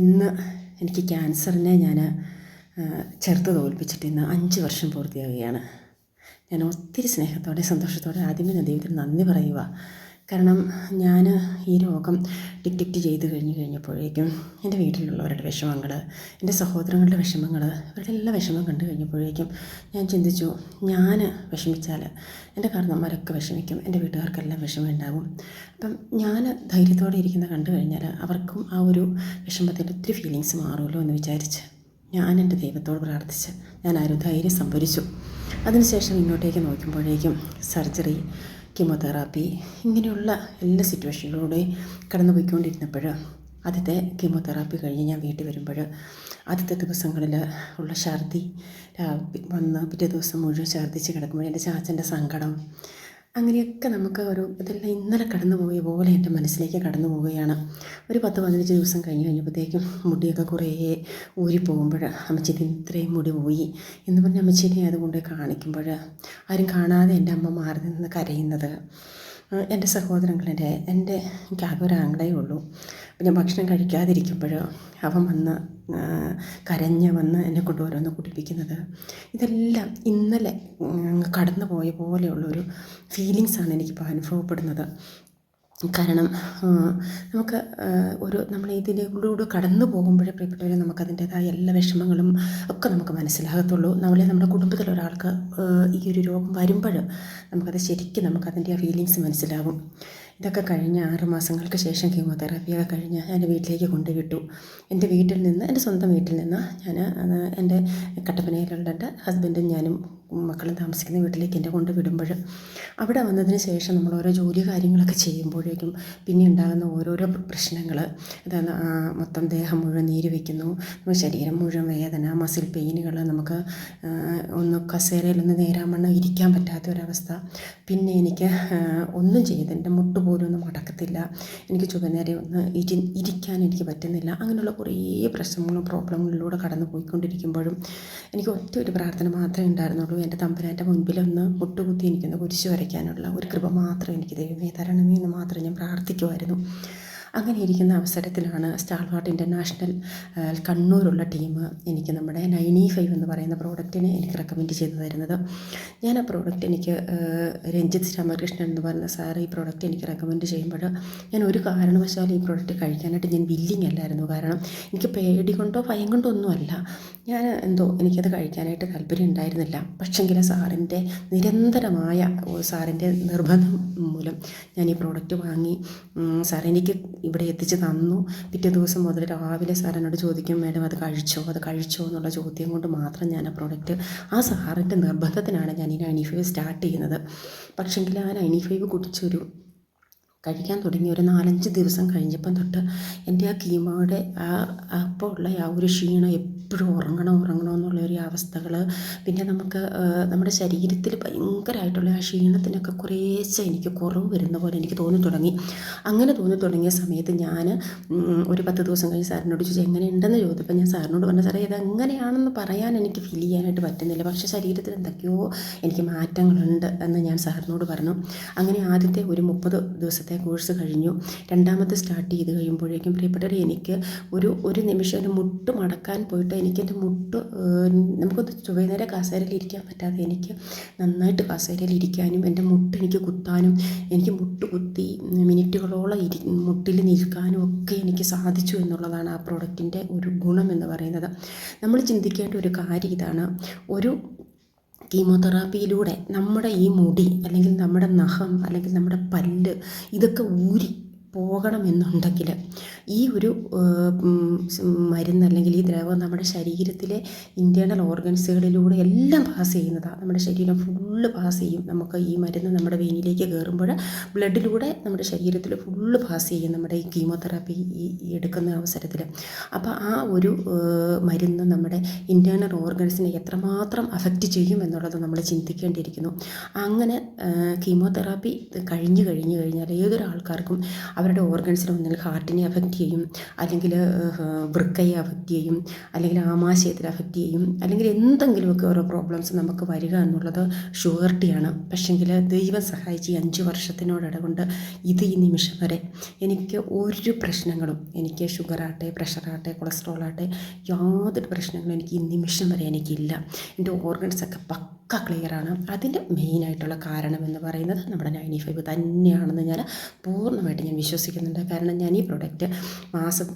ഇന്ന് എനിക്ക് ക്യാൻസറിനെ ഞാൻ ചെറുത്ത് തോൽപ്പിച്ചിട്ട് ഇന്ന് അഞ്ച് വർഷം പൂർത്തിയാവുകയാണ്. ഞാൻ ഒത്തിരി സ്നേഹത്തോടെ സന്തോഷത്തോടെ ആദ്യമേ ഞാൻ ദൈവത്തിന് നന്ദി പറയുക കാരണം ഞാൻ ഈ രോഗം ഡിറ്റക്റ്റ് ചെയ്ത് കഴിഞ്ഞ് കഴിഞ്ഞപ്പോഴേക്കും എന്റെ വീട്ടിലുള്ളവരുടെ വിഷമങ്ങൾ എന്റെ സഹോദരങ്ങളുടെ വിഷമങ്ങൾ ഇവരുടെ എല്ലാ വിഷമം കണ്ടു കഴിഞ്ഞപ്പോഴേക്കും ഞാൻ ചിന്തിച്ചു ഞാൻ വിഷമിച്ചാൽ എന്റെ കാരണന്മാരൊക്കെ വിഷമിക്കും എന്റെ വീട്ടുകാർക്കെല്ലാം വിഷമം ഉണ്ടാകും അപ്പം ഞാൻ ധൈര്യത്തോടെ ഇരിക്കുന്ന കണ്ടു കഴിഞ്ഞാൽ അവർക്കും ആ ഒരു വിഷമത്തിന്റെ ഒത്തിരി ഫീലിങ്സ് മാറുമല്ലോ എന്ന് വിചാരിച്ച് ഞാൻ എന്റെ ദൈവത്തോട് പ്രാർത്ഥിച്ച് ഞാൻ ആ ഒരു ധൈര്യം സംഭരിച്ചു. അതിനുശേഷം ഇങ്ങോട്ടേക്ക് നോക്കുമ്പോഴേക്കും സർജറി കീമോതെറാപ്പി ഇങ്ങനെയുള്ള എല്ലാ സിറ്റുവേഷനിലൂടെ കടന്നു പോയിക്കൊണ്ടിരുന്നപ്പോൾ ആദ്യത്തെ കീമോതെറാപ്പി കഴിഞ്ഞ് ഞാൻ വീട്ടിൽ വരുമ്പോൾ ആദ്യത്തെ ദിവസങ്ങളിൽ ഉള്ള ഛർദി വന്ന് പിറ്റേ ദിവസം മുഴുവൻ ഛർദ്ദിച്ച് കിടക്കുമ്പോൾ എന്റെ ചാച്ചന്റെ സങ്കടം അങ്ങനെയൊക്കെ നമുക്ക് ഒരു ഇതെല്ലാം ഇന്നലെ കടന്നു പോയ പോലെ എന്റെ മനസ്സിലേക്ക് കടന്നു പോവുകയാണ്. ഒരു പത്ത് പതിനഞ്ച് ദിവസം കഴിഞ്ഞ് കഴിഞ്ഞപ്പോഴത്തേക്കും മുടിയൊക്കെ കുറേ ഊരിപ്പോകുമ്പോൾ അമ്മച്ചേരി ഇത്രയും മുടി പോയി എന്ന് പറഞ്ഞ് അമ്മച്ചേരി അതുകൊണ്ട് കാണിക്കുമ്പോൾ ആരും കാണാതെ എന്റെ അമ്മ മാറി നിന്ന് കരയുന്നത്. എന്റെ സഹോദരങ്ങളുടെ എന്റെ എനിക്ക് ഒരു ആങ്ങളേ ഉള്ളൂ ഞാൻ ഭക്ഷണം കഴിക്കാതിരിക്കുമ്പോൾ അവൻ വന്ന് കരഞ്ഞ് വന്ന് എന്നെ കൊണ്ട് കുടിപ്പിക്കുന്നത് ഇതെല്ലാം ഇന്നലെ കടന്നു പോയ പോലെയുള്ളൊരു ഫീലിങ്സാണ് എനിക്കിപ്പോൾ അനുഭവപ്പെടുന്നത്. കാരണം നമുക്ക് ഒരു നമ്മൾ ഇതിലൂടെ കടന്നു പോകുമ്പോഴേ പ്രിയപ്പെട്ടവരെ നമുക്ക് അതിന്റേതായ എല്ലാ വിഷമങ്ങളും ഒക്കെ നമുക്ക് മനസ്സിലാകത്തുള്ളൂ. നമ്മളെ നമ്മുടെ കുടുംബത്തിൽ ഒരാൾക്ക് ഈ ഒരു രോഗം വരുമ്പോൾ നമുക്കത് ശരിക്കും നമുക്കതിന്റെ ആ ഫീലിങ്സ് മനസ്സിലാകും. ഇതൊക്കെ കഴിഞ്ഞ് ആറ് മാസങ്ങൾക്ക് ശേഷം കീമോതെറാപ്പിയൊക്കെ കഴിഞ്ഞ് ഞാൻ വീട്ടിലേക്ക് കൊണ്ടുവിട്ടു. എന്റെ വീട്ടിൽ നിന്ന് എന്റെ സ്വന്തം വീട്ടിൽ നിന്ന് ഞാൻ എന്റെ കട്ടപ്പനയിലുള്ള എന്റെ ഹസ്ബൻഡും ഞാനും മക്കളും താമസിക്കുന്ന വീട്ടിലേക്ക് എന്റെ കൊണ്ട് വിടുമ്പോൾ അവിടെ വന്നതിന് ശേഷം നമ്മൾ ഓരോ ജോലി കാര്യങ്ങളൊക്കെ ചെയ്യുമ്പോഴേക്കും പിന്നെ ഉണ്ടാകുന്ന ഓരോരോ പ്രശ്നങ്ങൾ. അതായത് മൊത്തം ദേഹം മുഴുവൻ നീര് വയ്ക്കുന്നു. ശരീരം മുഴുവൻ വേദന മസിൽ പെയിനുകൾ നമുക്ക് ഒന്ന് കസേരയിലൊന്ന് നേരാമണ്ണം ഇരിക്കാൻ പറ്റാത്ത ഒരവസ്ഥ. പിന്നെ എനിക്ക് ഒന്നും ചെയ്ത് എന്റെ മുട്ട് പോലും ഒന്നും അടക്കത്തില്ല എനിക്ക് ചുവനേരെ ഒന്ന് ഇരി ഇരിക്കാൻ എനിക്ക് പറ്റുന്നില്ല. അങ്ങനെയുള്ള കുറേ പ്രശ്നങ്ങളും പ്രോബ്ലങ്ങളിലൂടെ കടന്നു പോയിക്കൊണ്ടിരിക്കുമ്പോഴും എനിക്ക് ഒറ്റ ഒരു പ്രാർത്ഥന മാത്രമേ ഉണ്ടായിരുന്നുള്ളൂ. എന്റെ തമ്പുരാന്റെ മുൻപിലൊന്ന് മുട്ടുകുത്തി എനിക്കൊന്ന് കുരിശ് വരയ്ക്കാനുള്ള ഒരു കൃപ മാത്രം എനിക്ക് ദൈവമേ തരണമേ എന്ന് മാത്രം ഞാൻ പ്രാർത്ഥിക്കുമായിരുന്നു അങ്ങനെ ഇരിക്കുന്ന അവസരത്തിലാണ് സ്റ്റാൾവാർട്ട് ഇന്റർനാഷണൽ കണ്ണൂരുള്ള ടീം എനിക്ക് നമ്മുടെ നയന്റി ഫൈവ് എന്ന് പറയുന്ന പ്രോഡക്റ്റിനെ എനിക്ക് റെക്കമെൻഡ് ചെയ്തു തരുന്നത്. ഞാൻ ആ പ്രോഡക്റ്റ് എനിക്ക് രഞ്ജിത് രാമകൃഷ്ണൻ എന്ന് പറയുന്ന സാർ ഈ പ്രോഡക്റ്റ് എനിക്ക് റെക്കമെൻഡ് ചെയ്യുമ്പോൾ ഞാൻ ഒരു കാരണവശാലും ഈ പ്രോഡക്റ്റ് കഴിക്കാനായിട്ട് ഞാൻ ബില്ലിങ് അല്ലായിരുന്നു. കാരണം എനിക്ക് പേടി കൊണ്ടോ ഭയം കൊണ്ടോ ഒന്നുമല്ല. ഞാൻ എന്തോ എനിക്കത് കഴിക്കാനായിട്ട് താല്പര്യം ഉണ്ടായിരുന്നില്ല. പക്ഷെങ്കിൽ സാറിന്റെ നിരന്തരമായ സാറിന്റെ നിർബന്ധം മൂലം ഞാൻ ഈ പ്രോഡക്റ്റ് വാങ്ങി. സാർ എനിക്ക് ഇവിടെ എത്തിച്ച് തന്നു. പിറ്റേ ദിവസം മുതൽ രാവിലെ സാർ എന്നോട് ചോദിക്കും മേഡം അത് കഴിച്ചോ? അത് കഴിച്ചോ? എന്നുള്ള ചോദ്യം കൊണ്ട് മാത്രം ഞാൻ ആ പ്രോഡക്റ്റ് ആ സാറിന്റെ നിർബന്ധത്തിനാണ് ഞാൻ ഈ നയന്റി സ്റ്റാർട്ട് ചെയ്യുന്നത്. പക്ഷെങ്കിൽ ആ നയന്റി കുടിച്ചൊരു കഴിക്കാൻ തുടങ്ങി ഒരു നാലഞ്ച് ദിവസം കഴിഞ്ഞപ്പം തൊട്ട് എന്റെ ആ കീമോയുടെ ആ അപ്പോൾ ഉള്ള ആ ഒരു ക്ഷീണം എപ്പോഴും ഉറങ്ങണം ഉറങ്ങണം എന്നുള്ള ഒരു അവസ്ഥകൾ പിന്നെ നമുക്ക് നമ്മുടെ ശരീരത്തിൽ ഭയങ്കരമായിട്ടുള്ള ആ ക്ഷീണത്തിനൊക്കെ കുറേശ്ശെ എനിക്ക് കുറവ് വരുന്ന പോലെ എനിക്ക് തോന്നി തുടങ്ങി. അങ്ങനെ തോന്നി തുടങ്ങിയ സമയത്ത് ഞാൻ ഒരു പത്ത് ദിവസം കഴിഞ്ഞ് സാറിനോട് ചോദിച്ചു എങ്ങനെയുണ്ടെന്ന് ചോദിച്ചപ്പോൾ ഞാൻ സാറിനോട് പറഞ്ഞു സാറേ ഇത് എങ്ങനെയാണെന്ന് പറയാൻ എനിക്ക് ഫീൽ ചെയ്യാനായിട്ട് പറ്റുന്നില്ല. പക്ഷേ ശരീരത്തിൽ എന്തൊക്കെയോ എനിക്ക് മാറ്റങ്ങളുണ്ട് എന്ന് ഞാൻ സാറിനോട് പറഞ്ഞു. അങ്ങനെ ആദ്യത്തെ ഒരു മുപ്പത് ദിവസത്തെ കോഴ്സ് കഴിഞ്ഞു. രണ്ടാമത്തെ സ്റ്റാർട്ട് ചെയ്ത് കഴിയുമ്പോഴേക്കും പ്രിയപ്പെട്ടവർ എനിക്ക് ഒരു ഒരു നിമിഷം ഒരു മുട്ട് മടക്കാൻ പോയിട്ട് എനിക്ക് എന്റെ മുട്ട് നമുക്കൊന്ന് ചുവന്നേരം കസേരയിൽ ഇരിക്കാൻ പറ്റാതെ എനിക്ക് നന്നായിട്ട് കസേരയിൽ ഇരിക്കാനും എന്റെ മുട്ട് എനിക്ക് കുത്താനും എനിക്ക് മുട്ട് കുത്തി മിനിറ്റുകളോളം ഇരി മുട്ടിൽ നിൽക്കാനും ഒക്കെ എനിക്ക് സാധിച്ചു എന്നുള്ളതാണ് ആ പ്രോഡക്റ്റിന്റെ ഒരു ഗുണം എന്ന് പറയുന്നത്. നമ്മൾ ചിന്തിക്കേണ്ട ഒരു കാര്യം ഇതാണ്. ഒരു കീമോതെറാപ്പിയിലൂടെ നമ്മുടെ ഈ മുടി അല്ലെങ്കിൽ നമ്മുടെ നഖം അല്ലെങ്കിൽ നമ്മുടെ പല്ല് ഇതൊക്കെ ഊരി പോകണമെന്നുണ്ടെങ്കിൽ ഈ ഒരു മരുന്ന് അല്ലെങ്കിൽ ഈ ദ്രവം നമ്മുടെ ശരീരത്തിലെ ഇന്റേർണൽ ഓർഗൻസുകളിലൂടെ എല്ലാം പാസ് ചെയ്യുന്നതാണ് നമ്മുടെ ശരീരം ഫുള്ള് പാസ് ചെയ്യും. നമുക്ക് ഈ മരുന്ന് നമ്മുടെ വെയിനിലേക്ക് കയറുമ്പോൾ ബ്ലഡിലൂടെ നമ്മുടെ ശരീരത്തിൽ ഫുള്ള് പാസ് ചെയ്യും നമ്മുടെ ഈ കീമോതെറാപ്പി ഈ എടുക്കുന്ന അവസരത്തിൽ. അപ്പോൾ ആ ഒരു മരുന്ന് നമ്മുടെ ഇന്റേർണൽ ഓർഗൻസിനെ എത്രമാത്രം അഫക്റ്റ് ചെയ്യും എന്നുള്ളത് നമ്മൾ ചിന്തിക്കേണ്ടിയിരിക്കുന്നു. അങ്ങനെ കീമോതെറാപ്പി കഴിഞ്ഞു കഴിഞ്ഞു കഴിഞ്ഞാൽ ഏതൊരാൾക്കാർക്കും അവരുടെ ഓർഗൻസിനെ ഒന്നിൽ ഹാർട്ടിനെ അഫക്റ്റ് ചെയ്യും. അല്ലെങ്കിൽ വൃക്കയെ അഫക്റ്റ് ചെയ്യും. അല്ലെങ്കിൽ ആമാശയത്തിൽ അഫക്റ്റ് ചെയ്യും. അല്ലെങ്കിൽ എന്തെങ്കിലുമൊക്കെ ഓരോ പ്രോബ്ലംസ് നമുക്ക് വരിക എന്നുള്ളത് ഷുവർട്ടിയാണ് പക്ഷെങ്കിൽ ദൈവം സഹായിച്ച് ഈ അഞ്ച് വർഷത്തിനോടകൊണ്ട് ഇത് ഈ നിമിഷം വരെ എനിക്ക് ഒരു പ്രശ്നങ്ങളും എനിക്ക് ഷുഗറാട്ടെ പ്രഷറാട്ടെ കൊളസ്ട്രോൾ ആട്ടെ യാതൊരു പ്രശ്നങ്ങളും എനിക്ക് ഈ നിമിഷം വരെ എനിക്കില്ല. എന്റെ ഓർഗൻസൊക്കെ പക്ക ക്ലിയറാണ് അതിന്റെ മെയിനായിട്ടുള്ള കാരണം എന്ന് പറയുന്നത് നമ്മുടെ നയന്റി ഫൈവ് തന്നെയാണെന്ന് ഞാൻ പൂർണമായിട്ട് ഞാൻ വിശ്വസിക്കുന്നുണ്ട്. കാരണം ഞാൻ ഈ പ്രൊഡക്റ്റ് മാസം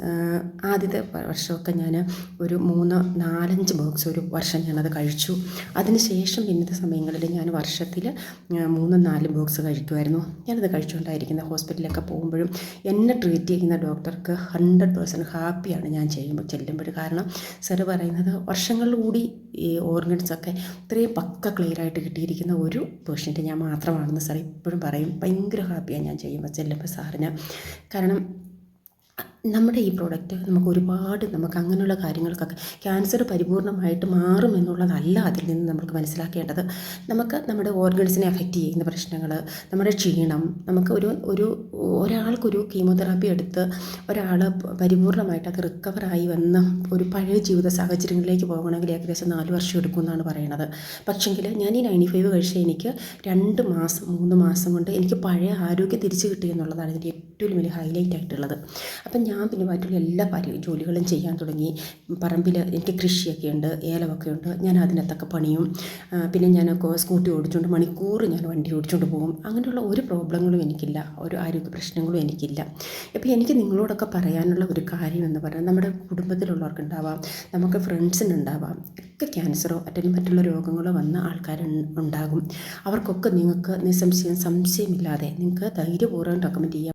ആദ്യത്തെ വർഷമൊക്കെ ഞാൻ ഒരു മൂന്ന് നാലഞ്ച് ബോക്സ് ഒരു വർഷം ഞാനത് കഴിച്ചു. അതിന് ശേഷം പിന്നത്തെ സമയങ്ങളിൽ ഞാൻ വർഷത്തിൽ മൂന്ന് നാല് ബോക്സ് കഴിക്കുമായിരുന്നു ഞാനത് കഴിച്ചുകൊണ്ടായിരിക്കുന്ന ഹോസ്പിറ്റലിലൊക്കെ പോകുമ്പോഴും എന്നെ ട്രീറ്റ് ചെയ്യുന്ന ഡോക്ടർക്ക് ഹൺഡ്രഡ് പേഴ്സന്റ് ഹാപ്പിയാണ് ഞാൻ ചെയ്യുമ്പോൾ ചെല്ലുമ്പോൾ കാരണം സർ പറയുന്നത് വർഷങ്ങളിലൂടി ഈ ഓർഗൻസൊക്കെ ഇത്രയും പക്ക ക്ലിയർ ആയിട്ട് കിട്ടിയിരിക്കുന്ന ഒരു പേഷ്യന്റ് ഞാൻ മാത്രമാണെന്ന് സാർ ഇപ്പോഴും പറയും. ഭയങ്കര ഹാപ്പിയാണ് ഞാൻ ചെയ്യുമ്പോൾ ചെല്ലുമ്പോൾ സാറിന് കാരണം നമ്മുടെ ഈ പ്രോഡക്റ്റ് നമുക്ക് ഒരുപാട് നമുക്ക് അങ്ങനെയുള്ള കാര്യങ്ങൾക്കൊക്കെ ക്യാൻസർ പരിപൂർണമായിട്ട് മാറും എന്നുള്ളതല്ല അതിൽ നിന്ന് നമുക്ക് മനസ്സിലാക്കേണ്ടത്. നമുക്ക് നമ്മുടെ ഓർഗൻസിനെ അഫക്റ്റ് ചെയ്യുന്ന പ്രശ്നങ്ങൾ നമ്മുടെ ക്ഷീണം നമുക്ക് ഒരു ഒരു ഒരാൾക്കൊരു കീമോതെറാപ്പി എടുത്ത് ഒരാൾ പരിപൂർണമായിട്ട് അത് റിക്കവറായി വന്ന് ഒരു പഴയ ജീവിത സാഹചര്യങ്ങളിലേക്ക് പോകണമെങ്കിൽ ഏകദേശം നാല് വർഷം എടുക്കുമെന്നാണ് പറയുന്നത് പക്ഷെങ്കിൽ ഞാൻ ഈ നയന്റി ഫൈവ് കഴിച്ച എനിക്ക് രണ്ട് മാസം മൂന്ന് മാസം കൊണ്ട് എനിക്ക് പഴയ ആരോഗ്യം തിരിച്ചു കിട്ടി എന്നുള്ളതാണ് ഇതിന്റെ ഏറ്റവും വലിയ ഹൈലൈറ്റ് ആയിട്ടുള്ളത്. അപ്പം ഞാൻ പിന്നെ മറ്റുള്ള എല്ലാ പരി ജോലികളും ചെയ്യാൻ തുടങ്ങി. പറമ്പിൽ എനിക്ക് കൃഷിയൊക്കെ ഉണ്ട് ഏലമൊക്കെ ഉണ്ട്. ഞാൻ അതിനകത്തൊക്കെ പണിയും. പിന്നെ ഞാൻ സ്കൂട്ടി ഓടിച്ചുകൊണ്ട് മണിക്കൂർ ഞാൻ വണ്ടി ഓടിച്ചുകൊണ്ട് പോകും. അങ്ങനെയുള്ള ഒരു പ്രോബ്ലങ്ങളും എനിക്കില്ല. ഒരു ആരോഗ്യ പ്രശ്നങ്ങളും എനിക്കില്ല. അപ്പോൾ എനിക്ക് നിങ്ങളോടൊക്കെ പറയാനുള്ള ഒരു കാര്യം എന്ന് പറഞ്ഞാൽ നമ്മുടെ കുടുംബത്തിലുള്ളവർക്ക് ഉണ്ടാവാം നമുക്ക് ഫ്രണ്ട്സിനുണ്ടാവാം ഒക്കെ ക്യാൻസറോ അല്ലെങ്കിൽ മറ്റുള്ള രോഗങ്ങളോ വന്ന ആൾക്കാർ ഉണ്ടാകും. അവർക്കൊക്കെ നിങ്ങൾക്ക് നിസ്സംശയം സംശയമില്ലാതെ നിങ്ങൾക്ക് ധൈര്യപൂർവം റെക്കമെൻഡ് ചെയ്യാം.